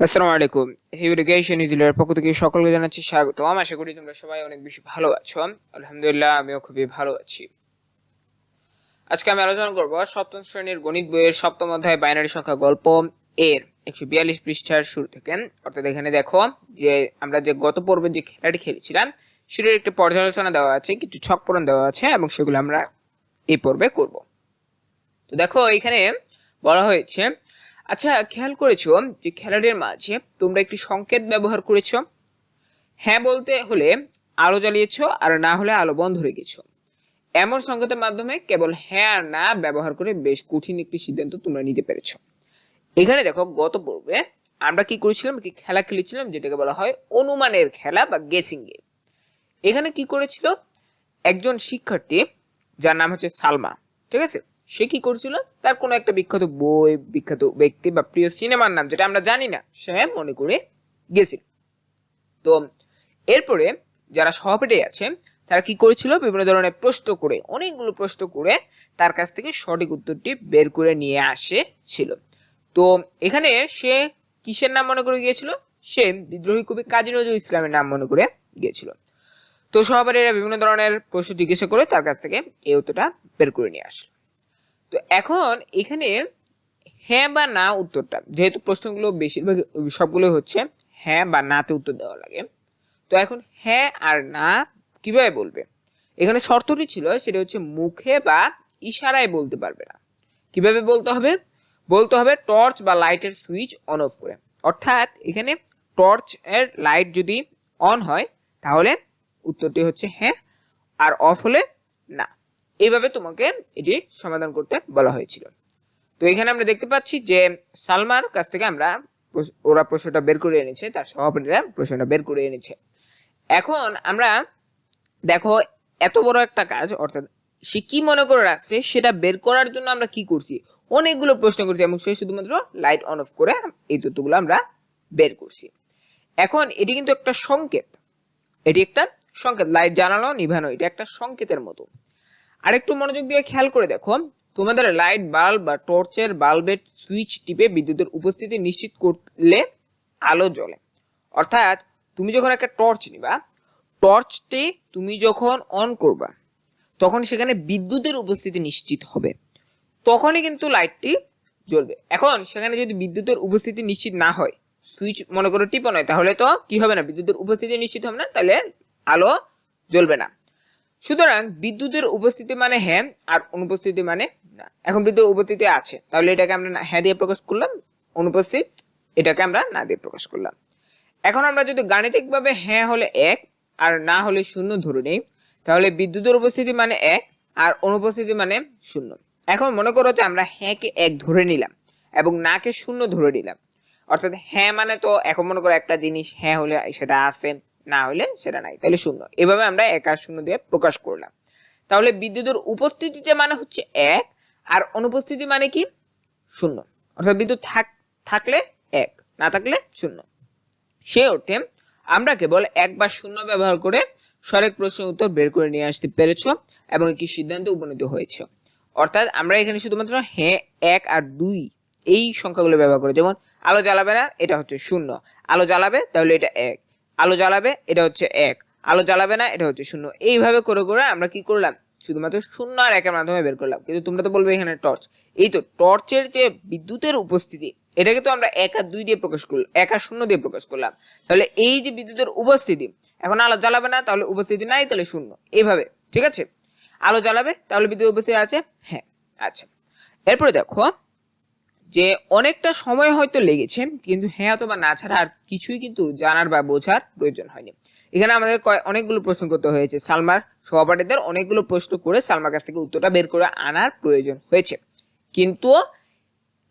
আসসালামু আলাইকুম। এডুকেশন ইদিলের পক্ষ থেকে সকলকে জানাচ্ছি স্বাগতম। আশা করি তোমরা সবাই অনেক বেশি ভালো আছো। আলহামদুলিল্লাহ, আমিও খুবই ভালো আছি। আজকে আমি আলোচনা করব সপ্তম শ্রেণির গণিত বইয়ের সপ্তম অধ্যায় বাইনারি সংখ্যা গল্প এর একশো বিয়াল্লিশ পৃষ্ঠার শুরু থেকে। অর্থাৎ এখানে দেখো যে আমরা যে গত পর্বে যে খেলাটি খেলেছিলাম, সেটার একটি পর্যালোচনা দেওয়া আছে, কিছু ছক পূরণ দেওয়া আছে এবং সেগুলো আমরা এই পর্বে করব। তো দেখো এখানে বলা হয়েছে আচ্ছা খেয়াল করেছ যে খেলাটির মাঝে তোমরা একটি সংকেত ব্যবহার করেছ? হ্যাঁ বলতে হলে আলো জ্বালিয়েছো আর না হলে আলো বন্ধ হয়ে রেখেছো। এমন সংকেতের মাধ্যমে কেবল হ্যাঁ আর না ব্যবহার করে বেশ কঠিন একটি সিদ্ধান্ত তোমরা নিতে পেরেছ। এখানে দেখো, গত পর্বে আমরা কি করেছিলাম? কি খেলা খেলেছিলাম যেটাকে বলা হয় অনুমানের খেলা বা গেসিং গেম এখানে কি করেছিল? একজন শিক্ষার্থী যার নাম হচ্ছে সালমা, ঠিক আছে? সে কি করছিল? তার কোনো একটা বিখ্যাত বই, বিখ্যাত ব্যক্তি বা প্রিয় সিনেমার নাম যেটা আমরা জানি না, সে মনে করে গেছিল। তো এরপরে যারা সহপাঠী আছে, তারা কি করেছিল? বিভিন্ন ধরনের প্রশ্ন করে, অনেকগুলো প্রশ্ন করে তার কাছ থেকে সঠিক উত্তরটি বের করে নিয়ে আসে ছিল। তো এখানে সে কিসের নাম মনে করে গিয়েছিল? সে বিদ্রোহী কবি কাজী নজরুল ইসলামের নাম মনে করে গিয়েছিল। তো সহপাঠীরা বিভিন্ন ধরনের প্রশ্ন জিজ্ঞাসা করে তার কাছ থেকে এই উত্তরটা বের করে নিয়ে আসলো। তো এখন এখানে হ্যাঁ বা না উত্তরটা, যেহেতু প্রশ্নগুলো বেশিরভাগ সবগুলো হচ্ছে হ্যাঁ বা নাতে উত্তর দেওয়া লাগে। তো এখন হ্যাঁ আর না কীভাবে বলবে? এখানে শর্তটি ছিল সেটা হচ্ছে মুখে বা ইশারায় বলতে পারবে না। কীভাবে বলতে হবে? বলতে হবে টর্চ বা লাইটের সুইচ অন অফ করে। অর্থাৎ এখানে টর্চ এর লাইট যদি অন হয়, তাহলে উত্তরটি হচ্ছে হ্যাঁ আর অফ হলে না। এইভাবে তোমাকে এটি সমাধান করতে বলা হয়েছিল। তো এখানে আমরা দেখতে পাচ্ছি যে সালমার কাছ থেকে আমরা ওরা প্রশ্নটা বের করে এনেছে, তার সভাপতিরা প্রশ্নটা বের করে এনেছে। এখন আমরা দেখো এত বড় একটা কাজ, অর্থাৎ সে কি মনে করে রাখছে, সেটা বের করার জন্য আমরা কি করছি? অনেকগুলো প্রশ্ন করছি, এবং সে শুধুমাত্র লাইট অন অফ করে এই তথ্যগুলো আমরা বের করছি। এখন এটি কিন্তু একটা সংকেত। এটি একটা সংকেত। লাইট জ্বালানো, নিভানো, এটা একটা সংকেতের মতো। আরেকটু মনোযোগ দিয়ে খেয়াল করে দেখো, তোমাদের লাইট বাল্ব বা টর্চের বাল্বের সুইচ টিপে বিদ্যুতের উপস্থিতি নিশ্চিত করলে আলো জ্বলে। অর্থাৎ তুমি যখন একটা টর্চ নিবা টর্চটি তুমি যখন অন করবা, তখন সেখানে বিদ্যুতের উপস্থিতি নিশ্চিত হবে। তখনই কিন্তু লাইটটি জ্বলবে। এখন সেখানে যদি বিদ্যুতের উপস্থিতি নিশ্চিত না হয় সুইচ মনে করো টিপো নয়, তাহলে তো কি হবে না? বিদ্যুতের উপস্থিতি নিশ্চিত হবে না, তাহলে আলো জ্বলবে না। সুতরাং বিদ্যুতের উপস্থিতি মানে হ্যাঁ আর অনুপস্থিতি মানে না। এখন বিদ্যুৎ উপস্থিতি আছে, তাহলে এটাকে আমরা হ্যাঁ দিয়ে প্রকাশ করলাম, অনুপস্থিত এটাকে আমরা না দিয়ে প্রকাশ করলাম। এখন আমরা যদি গাণিতিকভাবে হ্যাঁ হলে এক, আর না হলে শূন্য ধরে নেই, তাহলে বিদ্যুতের উপস্থিতি মানে এক, আর অনুপস্থিতি মানে শূন্য। এখন মনে করো যে আমরা হ্যাঁকে এক ধরে নিলাম, এবং নাকে শূন্য ধরে নিলাম। অর্থাৎ হ্যাঁ মানে তো এখন মনে করো একটা জিনিস হ্যাঁ হলে সেটা আছে না হলে সেটা নাই। তাহলে শূন্য। এভাবে আমরা এক আর শূন্য দিয়ে প্রকাশ করলাম। তাহলে বিদ্যুতের উপস্থিতিতে মানে হচ্ছে এক, আর অনুপস্থিতি মানে কি? শূন্য। অর্থাৎ বিদ্যুৎ থাক, থাকলে এক, না থাকলে শূন্য। সে অর্থে আমরা কেবল এক বা শূন্য ব্যবহার করে সঠিক প্রশ্নের উত্তর বের করে নিয়ে আসতে পেরেছ এবং একটি সিদ্ধান্তে উপনীত হয়েছে। অর্থাৎ আমরা এখানে শুধুমাত্র হ্যাঁ এক আর দুই এই সংখ্যাগুলো ব্যবহার করে। যেমন, আলো জ্বালাবে না, এটা হচ্ছে শূন্য। আলো জ্বালাবে, তাহলে এটা এক। আলো জ্বালাবে, এটা হচ্ছে এক। আলো জ্বালাবে না, এটা হচ্ছে শূন্য। এইভাবে করে করে আমরা কি করলাম? শুধুমাত্র শূন্য আর একের মাধ্যমে বের করলাম। কিন্তু তোমরা তো বলবে এখানে টর্চ এই তো টর্চের যে বিদ্যুতের উপস্থিতি, এটাকে তো আমরা এক আর দুই দিয়ে প্রকাশ করলাম, এক আর শূন্য দিয়ে প্রকাশ করলাম। তাহলে এই যে বিদ্যুতের উপস্থিতি, এখন আলো জ্বালাবে না, তাহলে উপস্থিতি নাই, তাহলে শূন্য। এইভাবে, ঠিক আছে? আলো জ্বালাবে, তাহলে বিদ্যুৎ উপস্থিতি আছে? হ্যাঁ আচ্ছা। এরপরে দেখো যে অনেকটা সময় হয়তো লেগেছে, কিন্তু হ্যাঁ অথবা না ছাড়া আর কিছুই কিন্তু জানার বা বোঝার প্রয়োজন হয়নি। এখানে আমাদের অনেকগুলো প্রশ্ন করতে হয়েছে। সালমার সহপাঠীদের অনেকগুলো প্রশ্ন করে সালমার কাছ থেকে উত্তরটা বের করে আনার প্রয়োজন হয়েছে। কিন্তু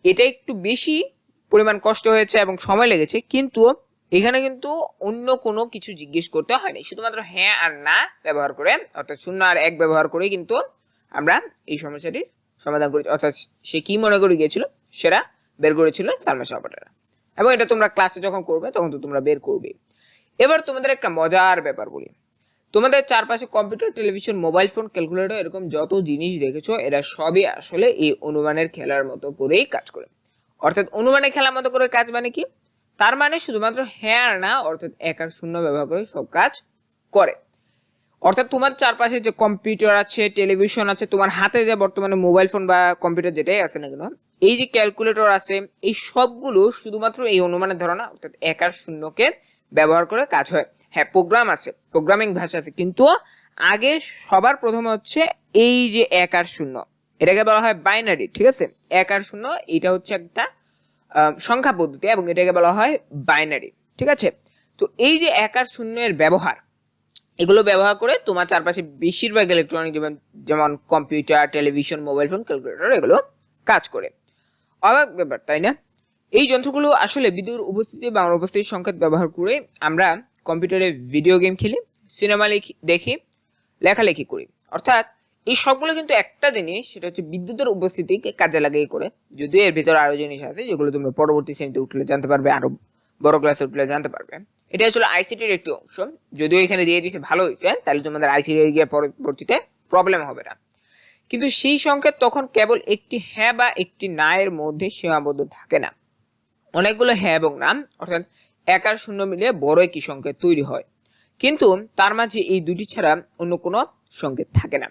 এটা একটু বেশি পরিমাণ কষ্ট হয়েছে এবং সময় লেগেছে, কিন্তু এখানে কিন্তু অন্য কোনো কিছু জিজ্ঞেস করতে হয়নি। শুধুমাত্র হ্যাঁ আর না ব্যবহার করে, অর্থাৎ শূন্য আর এক ব্যবহার করে কিন্তু আমরা এই সমস্যাটির সমাধান করেছি। অর্থাৎ সে কি মনে করে গিয়েছিল? সেটা বের করেছিল সালমা সহপাঠীরা এবং এটা তোমরা ক্লাসে যখন করবে, তখন তো তোমরা বের করবে এবার তোমাদের একটা মজার ব্যাপার বলি। তোমাদের চারপাশে computer television mobile phone calculator এরকম যত জিনিস দেখেছ, এরা সবই আসলে এই অনুমানের খেলার মতো করেই কাজ করে। অর্থাৎ অনুমানের খেলার মতো করে কাজ মানে কি? তার মানে শুধুমাত্র হ্যাঁ না, অর্থাৎ এক আর শূন্য ব্যবহার করে সব কাজ করে। অর্থাৎ তোমার চারপাশে যে কম্পিউটার আছে টেলিভিশন আছে, তোমার হাতে যে বর্তমানে মোবাইল ফোন বা কম্পিউটার যেটাই আছে না কেন, এই যে ক্যালকুলেটর আছে, এই সবগুলো শুধুমাত্র এই অনুমানের ধারণা, অর্থাৎ এক আর শূন্যকে ব্যবহার করে কাজ হয়। হ্যাঁ প্রোগ্রাম আছে প্রোগ্রামিং ভাষা আছে, কিন্তু আগে সবার প্রথমে হচ্ছে এই যে এক আর শূন্য, এটাকে বলা হয় বাইনারি ঠিক আছে? এক আর শূন্য, এটা হচ্ছে একটা সংখ্যা পদ্ধতি এবং এটাকে বলা হয় বাইনারি ঠিক আছে? তো এই যে এক আর শূন্যের ব্যবহার এগুলো ব্যবহার করে তোমার চারপাশে বেশিরভাগ ইলেকট্রনিক যেমন computer television mobile phone calculator এগুলো কাজ করে। অবাক ব্যাপার, তাই না? এই যন্ত্রগুলো আসলে বিদ্যুৎ উপস্থিতি বা অনুপস্থিতির সংকেত ব্যবহার করে আমরা কম্পিউটারে ভিডিও গেম খেলি সিনেমা লিখি, দেখি, লেখালেখি করি। অর্থাৎ এই সবগুলো কিন্তু একটা জিনিস, সেটা হচ্ছে বিদ্যুতের উপস্থিতিকে কাজে লাগিয়ে করে। যদিও এর ভিতরে আরও জিনিস আছে যেগুলো তোমরা পরবর্তী শ্রেণীতে উঠলে জানতে পারবে, আরও বড় ক্লাসে উঠলে জানতে পারবে। এটা আসলে আইসিটির একটি অংশ যদিও এখানে দিয়ে দিয়েছে ভালো হয়েছে, তাহলে তোমাদের আইসিটি গিয়ে পরবর্তীতে প্রবলেম হবে না। কিন্তু সেই সংকেত তখন কেবল একটি হ্যাঁ বা একটি না এর মধ্যে সীমাবদ্ধ থাকে না। অনেকগুলো হ্যাঁ এবং না, অর্থাৎ এক আর শূন্য মিলে বড় একটি সংকেত তৈরি হয়। কিন্তু তার মাঝে এই দুটি ছাড়া অন্য কোনো সংকেত থাকে না।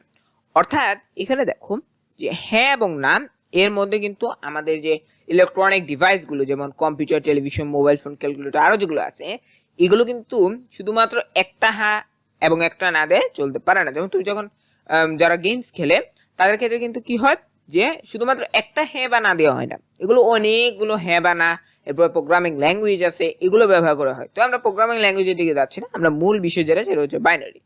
অর্থাৎ এখানে দেখো যে হ্যাঁ এবং না, এর মধ্যে কিন্তু আমাদের যে ইলেকট্রনিক ডিভাইসগুলো যেমন computer television mobile phone calculator আরও যেগুলো আছে এগুলো কিন্তু শুধুমাত্র একটা হ্যাঁ এবং একটা না দেয় চলতে পারে না। যেমন তুমি যখন যারা গেমস খেলে, তাদের ক্ষেত্রে কিন্তু কি হয় যে শুধুমাত্র একটা হ্যাঁ বা না দেওয়া হয় না। এগুলো অনেকগুলো হ্যাঁ বা না, এরপর প্রোগ্রামিং ল্যাঙ্গুয়েজ আছে, এগুলো ব্যবহার করা হয়। তো আমরা প্রোগ্রামিং ল্যাঙ্গুয়েজের দিকে যাচ্ছি না, আমরা মূল বিষয় যেটা সেটা হচ্ছে বাইনারি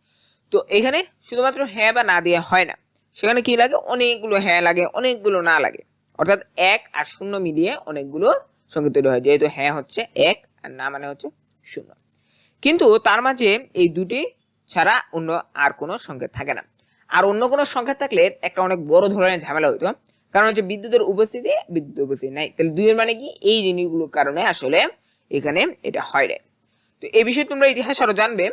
তো এখানে শুধুমাত্র হ্যাঁ বা না দেওয়া হয় না। সেখানে কি লাগে? অনেকগুলো হ্যাঁ লাগে, অনেকগুলো না লাগে। অর্থাৎ এক আর শূন্য মিলিয়ে অনেকগুলো সংকেত তৈরি হয়। যেহেতু হ্যাঁ হচ্ছে এক আর না মানে হচ্ছে শূন্য। কিন্তু তার মাঝে এই দুটি ছাড়া অন্য আর কোনো সংকেত থাকে না। আর অন্য কোনো সংকেত থাকলে একটা অনেক বড় ধরনের ঝামেলা হইতো। কারণ হচ্ছে বিদ্যুতের উপস্থিতি বিদ্যুৎ উপস্থিতি নাই। তাহলে দুইয়ের মানে কি? এই জিনিসগুলোর কারণে আসলে এখানে এটা হয় রে তো এই বিষয়ে তোমরা ইতিহাস আরও জানবে।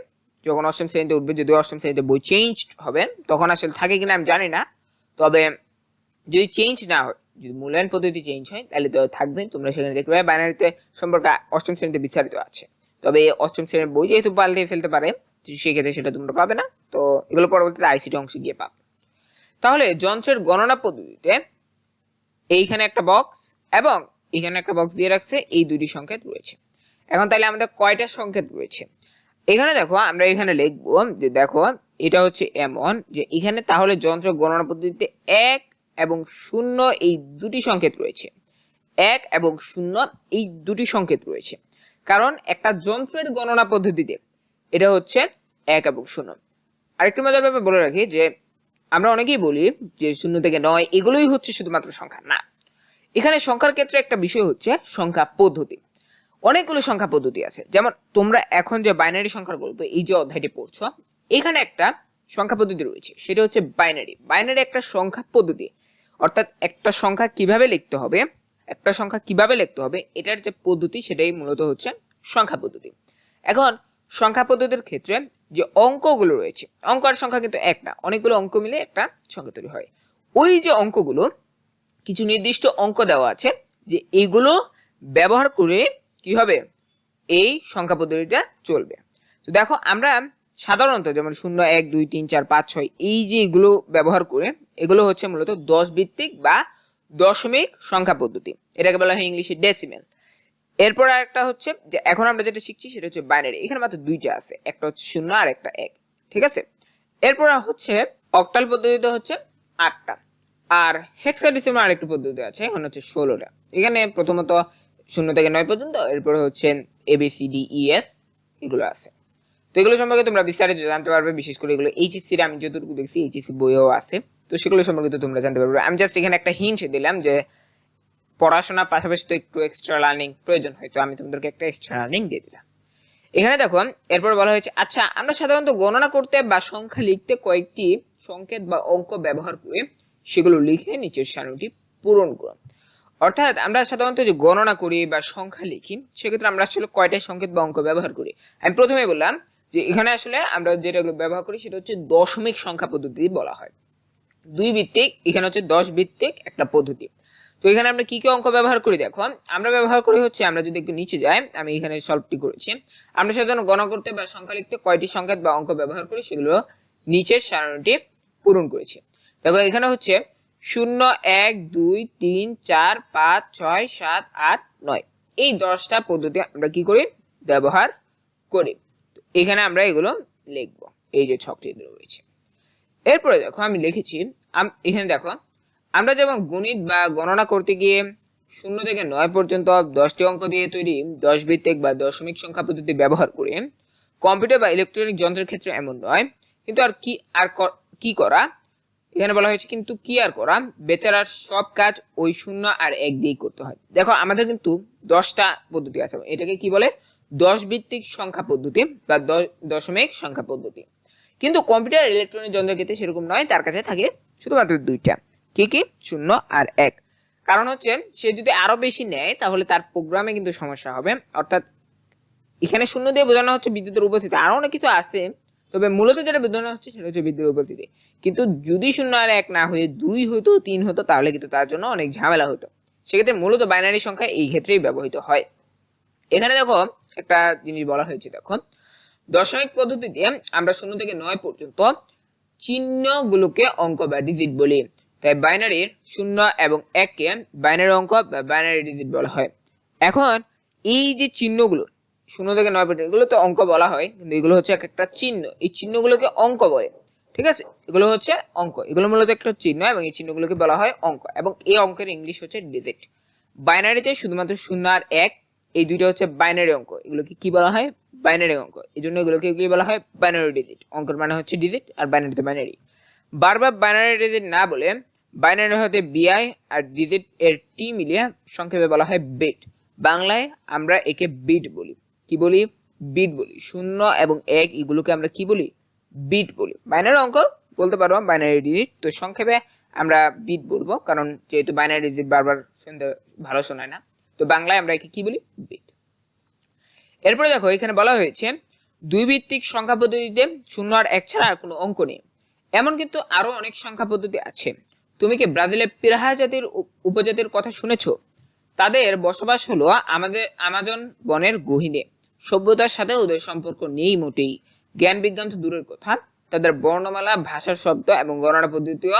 যখন অষ্টম শ্রেণীতে উঠবে, যদি অষ্টম শ্রেণীতে বই চেঞ্জ হবে, তখন আসলে থাকে কিনা আমি জানি না। তবে যদি চেঞ্জ না হয়, যদি মূল্যায়ন পদ্ধতি চেঞ্জ হয়, তাহলে তো থাকবে তোমরা সেখানে দেখতে পাবে বাইনারিতে সম্পর্কে অষ্টম শ্রেণীতে বিস্তারিত আছে। তবে অষ্টম শ্রেণির বই যেহেতু পাল্টে ফেলতে পারে সেক্ষেত্রে সেটা তোমরা পাবে না। তো এগুলো পরবর্তীতে আইসিটি অংশে গিয়ে পাবে। তাহলে যন্ত্রের গণনা পদ্ধতিতে এইখানে একটা বক্স এবং এখানে একটা বক্স দিয়ে রাখছে, এই দুটি সংকেত রয়েছে। এখন তাহলে আমাদের কয়টা সংকেত রয়েছে? এখানে দেখো, আমরা এখানে লিখব যে দেখো, এটা হচ্ছে এমন যে এখানে তাহলে যন্ত্র গণনা পদ্ধতিতে এক এবং শূন্য এই দুটি সংকেত রয়েছে। এক এবং শূন্য এই দুটি সংকেত রয়েছে। কারণ একটা যন্ত্রের গণনা পদ্ধতিতে এটা হচ্ছে এক এবং শূন্য। আরেকটু মজার ব্যাপারে বলে রাখি যে আমরা অনেকেই বলি যে শূন্য থেকে নয় এগুলোই হচ্ছে শুধুমাত্র সংখ্যা। না, এখানে সংখ্যার ক্ষেত্রে একটা বিষয় হচ্ছে সংখ্যা পদ্ধতি। অনেকগুলো সংখ্যা পদ্ধতি আছে। যেমন তোমরা এখন যে বাইনারি সংখ্যার গল্প এই যে অধ্যায়টি পড়ছো, এখানে একটা সংখ্যা পদ্ধতি রয়েছে। সেটা হচ্ছে বাইনারি বাইনারি একটা সংখ্যা পদ্ধতি। অর্থাৎ একটা সংখ্যা কীভাবে লিখতে হবে একটা সংখ্যা কীভাবে লিখতে হবে, এটার যে পদ্ধতি সেটাই মূলত হচ্ছে সংখ্যা পদ্ধতি। এখন, সংখ্যা পদ্ধতির ক্ষেত্রে যে অঙ্কগুলো রয়েছে, অঙ্ক আর সংখ্যা কিন্তু এক না, অনেকগুলো অঙ্ক মিলে একটা সংখ্যা তৈরি হয়। ওই যে অঙ্কগুলো, কিছু নির্দিষ্ট অঙ্ক দেওয়া আছে যে এইগুলো ব্যবহার করে কি হবে, এই সংখ্যা পদ্ধতিটা চলবে। তো দেখো, আমরা সাধারণত যেমন শূন্য, এক, দুই, তিন, চার, পাঁচ, ছয়, এই যে এগুলো ব্যবহার করে, এগুলো হচ্ছে মূলত দশ ভিত্তিক বা দশমিক সংখ্যা পদ্ধতি। এটাকে বলা হয় ইংলিশে ডেসিমেল এরপর আরেকটা হচ্ছে যে, এখন আমরা যেটা শিখছি সেটা হচ্ছে বাইনারি এখানে মাত্র দুইটা আছে, একটা হচ্ছে শূন্য আর একটা এক, ঠিক আছে? এরপর হচ্ছে অক্টাল পদ্ধতিতে হচ্ছে আটটা। আর হেক্সাডেসিমাল আরেকটা পদ্ধতি আছে, এখন হচ্ছে ষোলোটা। এখানে প্রথমত শূন্য থেকে নয় পর্যন্ত, এরপরে হচ্ছে A B C D E F এগুলো আছে। তো এগুলো সম্পর্কে তোমরা বিস্তারিত জানতে পারবে, বিশেষ করে এগুলো এইচএসসি আমি যতটুকু দেখছি এইচএসসি বইও আছে। তো সেগুলো সম্পর্কে তোমরা জানতে পারবে। আমি জাস্ট এখানে একটা হিন্ট দিলাম যে পড়াশোনার পাশাপাশি তো একটু এক্সট্রা লার্নিং প্রয়োজন হয়, তো আমি তোমাদেরকে একটা এক্সট্রা লার্নিং দিয়ে দিলাম। এখানে দেখো, এরপর বলা হয়েছে আচ্ছা আমরা সাধারণত গণনা করতে বা সংখ্যা লিখতে কয়েকটি সংকেত বা অঙ্ক ব্যবহার করে সেগুলো লিখে নিচের সারণীটি পূরণ করো। অর্থাৎ আমরা সাধারণত যে গণনা করি বা সংখ্যা লিখি, সেক্ষেত্রে আমরা আসলে কয়টা সংকেত বা অঙ্ক ব্যবহার করি। আমি প্রথমে বললাম যে এখানে আসলে আমরা যেটা ব্যবহার করি, সেটা হচ্ছে দশমিক সংখ্যা পদ্ধতি বলা হয়। দুই ভিত্তিক, এখানে হচ্ছে দশ ভিত্তিক একটা পদ্ধতি। তো এখানে আমরা কি কি অঙ্ক ব্যবহার করি দেখো? আমরা ব্যবহার করি হচ্ছে, আমরা যদি একটু নিচে যাই, আমি এখানে সলভটি করেছি। আমরা সাধারণত গণনা করতে বা সংখ্যা লিখতে কয়টি সংখ্যাত বা অঙ্ক ব্যবহার করি সেগুলো নিচের সারণীটি পূরণ করেছি। দেখো, এখানে হচ্ছে শূন্য, এক, দুই, তিন, চার, পাঁচ, ছয়, সাত, আট, নয়। এই দশটা পদ্ধতি আমরা কি করি? ব্যবহার করি। এখানে আমরা এগুলো লিখব। এই যে ছকটি রয়েছে। এরপরে দেখো আমি লিখেছি এখানে দেখো, আমরা যেমন গণিত বা গণনা করতে গিয়ে শূন্য থেকে নয় পর্যন্ত দশটি অঙ্ক দিয়ে তৈরি দশ ভিত্তিক বা দশমিক সংখ্যা পদ্ধতি ব্যবহার করি, কম্পিউটার বা ইলেকট্রনিক যন্ত্রের ক্ষেত্রে এমন নয়, কিন্তু আর কি আর কি করা? এখানে বলা হয়েছে কিন্তু কি আর করা? বেচারার সব কাজ ওই শূন্য আর এক দিয়েই করতে হয়। দেখো আমাদের কিন্তু দশটা পদ্ধতি আছে, এটাকে কি বলে? দশ ভিত্তিক সংখ্যা পদ্ধতি বা দশমিক সংখ্যা পদ্ধতি। কিন্তু কম্পিউটার ইলেকট্রনিক যন্ত্রের ক্ষেত্রে সেরকম নয়, তার কাছে থাকে শুধুমাত্র দুইটা। কি কি? শূন্য আর এক। কারণ হচ্ছে, সে যদি আরও বেশি নেয়, তাহলে তার প্রোগ্রামে কিন্তু সমস্যা হবে। অর্থাৎ এখানে শূন্য দিয়ে বোঝানো হচ্ছে বিদ্যুতের উপস্থিতি। আরও অনেক কিছু আছে, তবে মূলত যেটা বোঝানো হচ্ছে সেটা হচ্ছে বিদ্যুতের উপস্থিতি। কিন্তু যদি শূন্য আর এক না হয়ে দুই হতো, তিন হতো, তাহলে কিন্তু তার জন্য অনেক ঝামেলা হতো। সেক্ষেত্রে মূলত বাইনারি সংখ্যা এই ক্ষেত্রেই ব্যবহৃত হয়। এখানে দেখো একটা জিনিস বলা হয়েছে, দেখো। দশমিক পদ্ধতিতে আমরা শূন্য থেকে নয় পর্যন্ত চিহ্নগুলোকে অঙ্ক বা ডিজিট বলি। তাই বাইনারির শূন্য এবং এককে বাইনারি অঙ্ক বা বাইনারি ডিজিট বলা হয়। এখন এই যে চিহ্নগুলো, শূন্য থেকে নয় পর্যন্ত এগুলো তো অঙ্ক বলা হয়, কিন্তু এগুলো হচ্ছে এক একটা চিহ্ন। এই চিহ্নগুলোকে অঙ্ক বলে, ঠিক আছে? এগুলো হচ্ছে অঙ্ক। এগুলো মূলত একটা চিহ্ন এবং এই চিহ্নগুলোকে বলা হয় অঙ্ক এবং এই অঙ্কের ইংলিশ হচ্ছে ডিজিট বাইনারিতে শুধুমাত্র শূন্য আর এক এই দুইটা হচ্ছে বাইনারি অঙ্ক। এগুলোকে কি বলা হয়? বাইনারি অঙ্ক। এই জন্য এগুলোকে কি বলা হয়? বাইনারি ডিজিট অঙ্কের মানে হচ্ছে ডিজিট আর বাইনারিতে বাইনারি বারবার বাইনারি ডিজিট না বলে বাইনারি হতে বিআই আর ডিজিট এর টি মিলিয়ে সংক্ষেপে বলা হয় বিট বাংলায় আমরা একে বিট বলি। কি বলি? বিট বলি। শূন্য এবং এক এগুলোকে আমরা কি বলি? বিট বলি। বাইনারি অঙ্ক বলতে পারব বাইনারি ডিজিট তো সংক্ষেপে আমরা বিট বলব। কারণ যেহেতু বাইনারি ডিজিট বারবার শুনতে ভালো শোনায় না। তো বাংলায় আমরা একে কি বলি? এরপরে দেখো, এখানে বলা হয়েছে দুই ভিত্তিক সংখ্যা পদ্ধতিতে শূন্য আর এক ছাড়া আর কোনো অঙ্ক নেই। এমন কিন্তু আরও অনেক সংখ্যা পদ্ধতি আছে। তুমি কি ব্রাজিলের পিরাহা জাতির উপজাতির কথা শুনেছো? তাদের বসবাস হলো আমাদের আমাজন বনের গহীনে সভ্যতার সাথে ওদের সম্পর্ক নেই মোটেই। জ্ঞান বিজ্ঞান তো দূরের কথা। তাদের বর্ণমালা, ভাষার শব্দ এবং গণনা পদ্ধতিও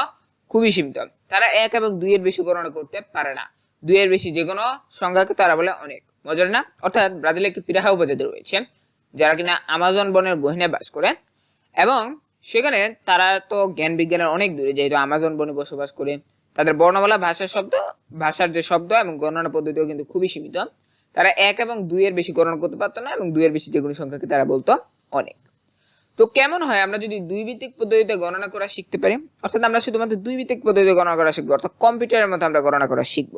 খুবই সীমিত। তারা এক এবং দুইয়ের বেশি গণনা করতে পারে না। দুইয়ের বেশি যে কোনো সংখ্যাকে তারা বলে অনেক। মজার না? অর্থাৎ ব্রাজিলে একটি পিরাহা উপজাতি রয়েছে, যারা কিনা আমাজন বনের গহীনে বাস করে। এবং সেখানে তারা তো জ্ঞান বিজ্ঞানের অনেক দূরে, যেহেতু আমাজন বনে বসবাস করে। তাদের বর্ণমালা, ভাষার শব্দ, ভাষার যে শব্দ এবং গণনা পদ্ধতিও কিন্তু খুবই সীমিত। তারা এক এবং দুইয়ের বেশি গণনা করতে পারতো না এবং দুইয়ের বেশি যে কোনো সংখ্যাকে তারা বলতো অনেক। তো কেমন হয় আমরা যদি দুই ভিত্তিক পদ্ধতিতে গণনা করা শিখতে পারি? অর্থাৎ আমরা শুধুমাত্র দুই ভিত্তিক পদ্ধতিতে গণনা করা শিখব, অর্থাৎ কম্পিউটারের মতো আমরা গণনা করা শিখব।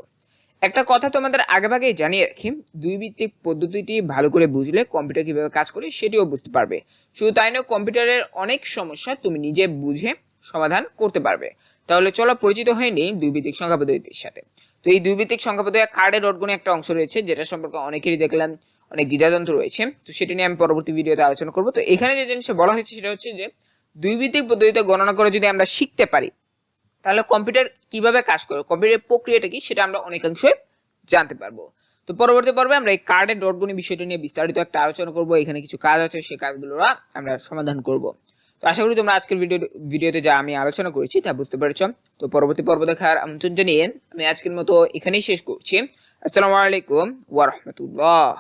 একটা কথা তোমাদের আগেভাগেই জানিয়ে রাখি দুই ভিত্তিক পদ্ধতিটি ভালো করে বুঝলে কম্পিউটার কীভাবে কাজ করে সেটিও বুঝতে পারবে। শুধু তাই নয়, কম্পিউটারের অনেক সমস্যা তুমি নিজে বুঝে সমাধান করতে পারবে। তাহলে চলো পরিচিত হয়ে নেই দুই ভিত্তিক সংখ্যা পদ্ধতির সাথে। তো এই দুই ভিত্তিক সংখ্যা পদ্ধতি কার্ডের ডটগুণে একটা অংশ রয়েছে, যেটা সম্পর্কে অনেকেরই দেখলাম, অনেক দ্বিধাদ্বন্দ্ব রয়েছে। তো সেটি নিয়ে আমি পরবর্তী ভিডিওতে আলোচনা করব। তো এখানে যে জিনিসটা বলা হয়েছে সেটা হচ্ছে যে দুই ভিত্তিক পদ্ধতিতে গণনা করে যদি আমরা শিখতে পারি তাহলে কম্পিউটার কীভাবে কাজ করে কম্পিউটারের প্রক্রিয়াটা কি? সেটা আমরা অনেকাংশে জানতে পারব। তো পরবর্তী পর্বে আমরা এই কার্ডের ডটগুনি বিষয়টা নিয়ে বিস্তারিত একটা আলোচনা করব। এখানে কিছু কাজ আছে সেই কাজগুলো আমরা সমাধান করব। তো আশা করি তোমরা আজকের ভিডিও ভিডিওতে যা আমি আলোচনা করেছি তা বুঝতে পেরেছ। তো পরবর্তী পর্ব দেখার আমন্ত্রণ জানিয়ে আমি আজকের মতো এখানেই শেষ করছি। আসসালামু আলাইকুম ওয়া রাহমাতুল্লাহ।